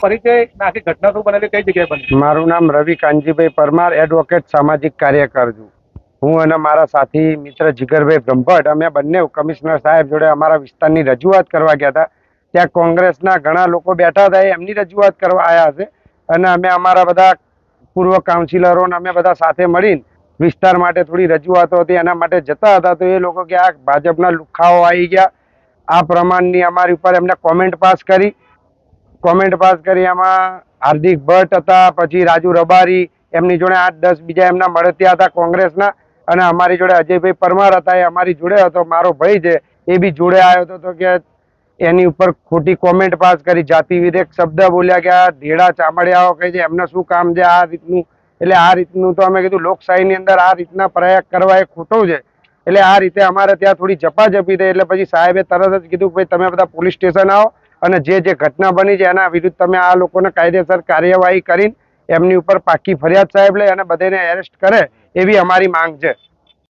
પરિચય ને ઘટના શું બનેલી કઈ જગ્યાએ બની? મારું નામ રવિ કાનજીભાઈ પરમાર એડવોકેટ સામાજિક કાર્યકર છું. હું અને મારા સાથી મિત્ર જીગરભાઈ બ્રહ્મભટ્ટ અમે બંને કમિશનર સાહેબ જોડે અમારા વિસ્તારની રજૂઆત કરવા ગયા હતા. ત્યાં કોંગ્રેસના ઘણા લોકો બેઠા હતા એમની રજૂઆત કરવા આવ્યા છે અને અમે અમારા બધા પૂર્વ કાઉન્સિલરો અમે બધા સાથે મળીને વિસ્તાર માટે થોડી રજૂઆતો હતી, એના માટે જતા હતા. તો એ લોકો કે આ ભાજપના લુખાઓ આવી ગયા. આ પ્રમાણની અમારી ઉપર એમને કોમેન્ટ પાસ કરી. કોમેન્ટ પાસ કરી એમાં હાર્દિક ભટ્ટ હતા, પછી રાજુ રબારી, એમની જોડે આઠ દસ બીજા એમના મળતિયા હતા કોંગ્રેસના, અને અમારી જોડે અજયભાઈ પરમાર હતા, એ અમારી જોડે હતો, મારો ભાઈ છે, એ બી જોડે આવ્યો હતો, તો કે એની ઉપર ખોટી કોમેન્ટ પાસ કરી જાતિ વિરેક શબ્દ બોલ્યા કે આ ધીડા ચામડિયાઓ કહે છે, એમને શું કામ છે આ રીતનું? એટલે આ રીતનું તો અમે કીધું, લોકશાહીની અંદર આ રીતના પ્રયાગ કરવા એ ખોટું છે. એટલે આ રીતે અમારે ત્યાં થોડી ઝપાઝપી થઈ, એટલે પછી સાહેબે તરત જ કીધું ભાઈ તમે બધા પોલીસ સ્ટેશન આવો અને જે જે ઘટના બની છે એના વિરુદ્ધ તમે આ લોકોને કાયદેસર કાર્યવાહી કરીને એમની ઉપર પાકી ફરિયાદ સાહેબ લે અને બધાને એરેસ્ટ કરે એવી અમારી માંગ છે.